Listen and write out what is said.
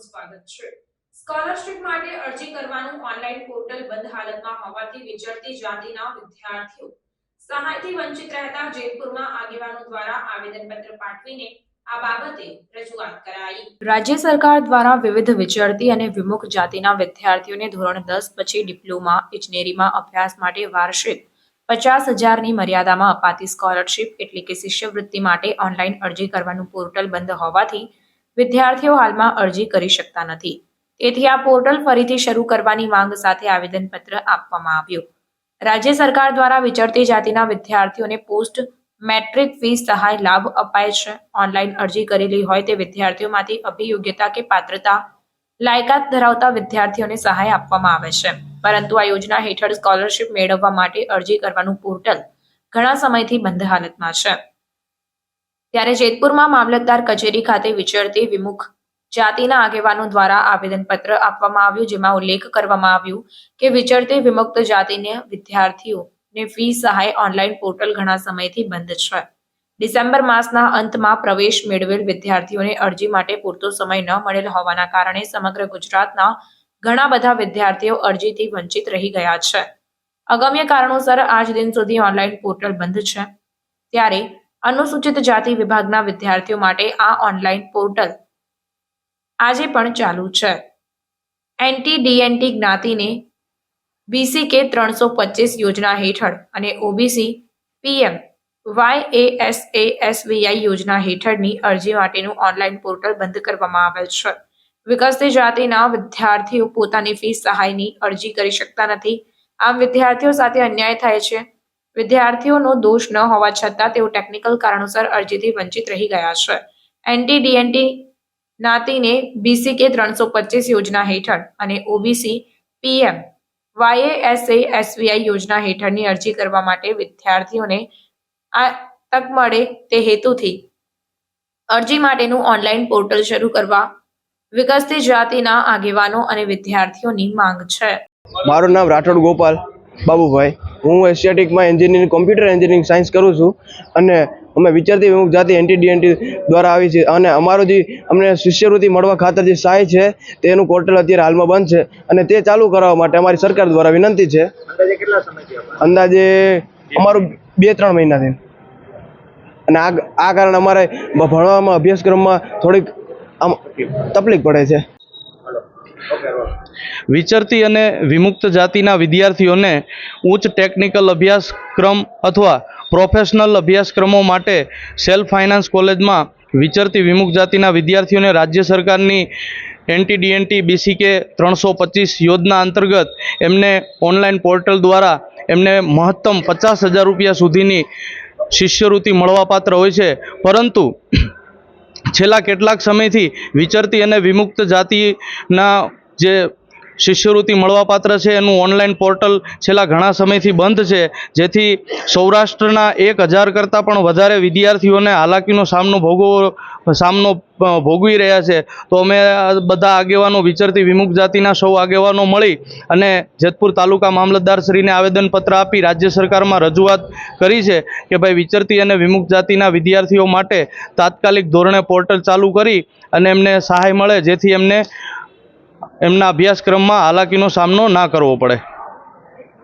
સ્વાગત છે. સ્કોલરશિપ માટે અરજી કરવાનું ઓનલાઈન પોર્ટલ બંધ હાલતમાં હોવાથી વિચરતી જાતિના વિદ્યાર્થીઓ સહાયથી વંચિત રહેતા જેતપુરમાં આગેવાનો દ્વારા આવેદનપત્ર પાઠવીને રાજ્ય સરકાર દ્વારા વિવિધ વિચરતી અને વિમુખ જાતિના વિદ્યાર્થીઓને ધોરણ દસ પછી ડિપ્લોમા, ઇજનેરીમાં અભ્યાસ માટે વાર્ષિક પચાસ હજારની મર્યાદામાં અપાતી સ્કોલરશિપ એટલે કે શિષ્યવૃત્તિ માટે ઓનલાઈન અરજી કરવાનું પોર્ટલ બંધ હોવાથી વિદ્યાર્થીઓ હાલમાં અરજી કરી શકતા નથી. તેથી આ પોર્ટલ ફરીથી શરૂ કરવાની માંગ સાથે આવેદનપત્ર આપવામાં આવ્યું. રાજ્ય સરકાર દ્વારા વિચરતી જાતિના વિદ્યાર્થીઓને પોસ્ટ મેટ્રિક ફી સહાય લાભ અપાય છે. ઓનલાઈન અરજી કરેલી હોય તે વિદ્યાર્થીઓમાંથી અભિયોગ્યતા કે પાત્રતા લાયકાત ધરાવતા વિદ્યાર્થીઓને સહાય આપવામાં આવે છે. પરંતુ આ યોજના હેઠળ સ્કોલરશિપ મેળવવા માટે અરજી કરવાનું પોર્ટલ ઘણા સમયથી બંધ હાલતમાં છે. ત્યારે જેતપુરમાં મામલતદાર કચેરી ખાતે વિચરતી વિમુખ જાતિના આગેવાનો દ્વારા આવેદનપત્ર આપવામાં આવ્યું, જેમાં ઉલ્લેખ કરવામાં આવ્યું કે વિચરતી વિમુક્ત જાતિને વિદ્યાર્થીઓને ફી સહાય ઓનલાઈન પોર્ટલ ઘણા સમયથી બંધ છે. ડિસેમ્બર માસના અંતમાં પ્રવેશ મેળવેલ વિદ્યાર્થીઓને અરજી માટે પૂરતો સમય ન મળેલ હોવાના કારણે સમગ્ર ગુજરાતના ઘણા બધા વિદ્યાર્થીઓ અરજીથી વંચિત રહી ગયા છે. અગમ્ય કારણોસર આજ દિન સુધી ઓનલાઈન પોર્ટલ બંધ છે. ત્યારે અનુસૂચિત જાતિ વિભાગના વિદ્યાર્થીઓ માટે આ ઓનલાઈન પોર્ટલ આજે પણ ચાલુ છે. એનટી ડીએનટી જ્ઞાતિને બીસી કે ત્રણસો પચીસ યોજના હેઠળ અને ઓબીસી પીએમ વીઆઈ યોજના હેઠળની અરજી માટેનું ઓનલાઈન પોર્ટલ બંધ કરવામાં આવેલ છે. વિકસતી જાતિના વિદ્યાર્થીઓ પોતાની ફી સહાયની અરજી કરી શકતા નથી. આમ વિદ્યાર્થીઓ સાથે અન્યાય થાય છે. વિદ્યાર્થીઓનો દોષ ન હોવા છતાં તેઓ ટેકનિકલ કારણોસર અરજીથી વંચિત રહી ગયા છે. એનટી ડીએનટી જ્ઞાતિને બીસી કે ત્રણસો પચીસ યોજના હેઠળ અને ઓબીસી પીએમ વાયએએસએ એસવીઆઈ યોજના હેઠળની અરજી કરવા માટે વિદ્યાર્થીઓને આ તક મળે તે હેતુથી અરજી માટેનું ઓનલાઈન પોર્ટલ શરૂ કરવા વિકસતી જાતિના આગેવાનો અને વિદ્યાર્થીઓની માંગ છે. મારું નામ રાઠોડ ગોપાલ. બાબુભાઈ હું એશિયાટિકમાં એન્જિનિયરિંગ કોમ્પ્યુટર એન્જિનિયરિંગ સાયન્સ કરું છું અને અમે વિચારતી વિમુખ જાતિ એનટીડીએનટી દ્વારા આવી છે. અને અમારો જે અમને શિષ્યવૃત્તિ મળવા ખાતર જે સહાય છે તેનું પોર્ટલ અત્યારે હાલમાં બંધ છે અને તે ચાલુ કરવા માટે અમારી સરકાર દ્વારા વિનંતી છે. અંદાજે અમારું બે ત્રણ મહિનાથી. અને આ આ કારણે અમારે ભણવામાં અભ્યાસક્રમમાં થોડીક આમ તકલીફ પડે છે. વિચરતી અને વિમુક્ત જાતિના વિદ્યાર્થીઓને ઉચ્ચ ટેકનિકલ અભ્યાસક્રમ અથવા પ્રોફેશનલ અભ્યાસક્રમો માટે સેલ્ફ ફાઇનાન્સ કોલેજમાં વિચરતી વિમુક્ત જાતિના વિદ્યાર્થીઓને રાજ્ય સરકારની એનટીડીએનટી બીસીકે ત્રણસો પચીસ યોજના અંતર્ગત એમને ઓનલાઈન પોર્ટલ દ્વારા એમને મહત્તમ પચાસ હજાર રૂપિયા સુધીની શિષ્યવૃત્તિ મળવાપાત્ર હોય છે. પરંતુ છેલ્લા કેટલાક સમયથી વિચરતી અને વિમુક્ત જાતિના જે શિષ્યવૃત્તિ મળવાપાત્ર છે. એનું ઓનલાઈન પોર્ટલ છેલ્લા ઘણા સમયથી બંધ છે. જેથી સૌરાષ્ટ્રના એક હજાર કરતાં પણ વધારે વિદ્યાર્થીઓને હાલાકીનો સામનો ભોગવો, સામનો ભોગવી રહ્યા છે. તો અમે બધા આગેવાનો વિચરતી વિમુખ જાતિના સૌ આગેવાનો મળી અને જેતપુર તાલુકા મામલતદારશ્રીને આવેદનપત્ર આપી રાજ્ય સરકારમાં રજૂઆત કરી છે કે ભાઈ વિચરતી અને વિમુખ જાતિના વિદ્યાર્થીઓ માટે તાત્કાલિક ધોરણે પોર્ટલ ચાલુ કરી અને એમને સહાય મળે. જેથી એમને એમના અભ્યાસક્રમમાં હાલાકીનો સામનો ના કરવો પડે.